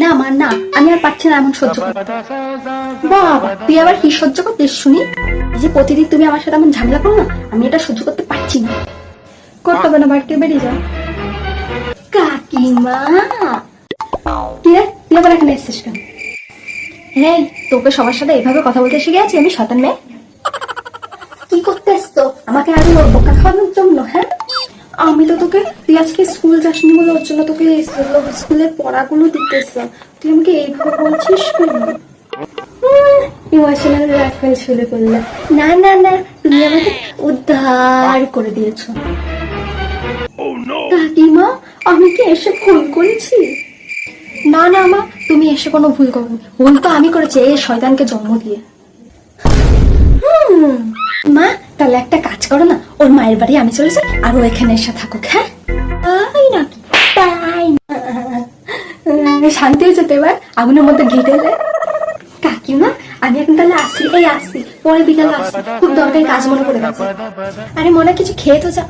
না, মা, না, আমি আর পারছি না এমন সহ্য করতে। বাবা, তুই আবার কি সহ্য করতিস শুনি? যে প্রতিদিন তুমি আমার সাথে এমন ঝামেলা করো না, আমি এটা সহ্য করতে পারছি না। করতে হবে না বাড়ি থেকে বেরিয়ে যাও। কাকিমা! তুই আবার এখানে এসছিস কেন? হ্যাঁ তোকে সবার সাথে এভাবে কথা বলতে শিখে আমি শতান মেয়ে। কি করতে এসতো আমাকে আরও বোকা হ্যাঁ আমি তো তোকে? তুই আজকে স্কুল যাসনি বলে ওর জন্য তোকে স্কুলের পড়াগুলো দিতে এসলাম তুই আমাকে এইভাবে বলছিস ইমোশনাল করলে না না না, তুমি আমাকে উদ্ধার করে কাকিমা, আমি কি এসে ভুল করেছি? না না, মা, তুমি এসে কোনো ভুল করনি। ভুল তো আমি করেছি, এই শয়তানকে জন্ম দিয়ে। মা, তাহলে একটা করো না, ওর মায়ের বাড়ি আমি চলে যাই, আর ও এখানে এসে থাকুক হ্যাঁ? শান্তি হয়েছে তো এবার আগুনের মধ্যে ঘি কাকিমা, আমি এখন তাহলে আসি, এই আসি পরে বিকালে আসি। খুব দরকারি কাজ মনে করে গেছে। আরে মনে কিছু খেয়ে তো যা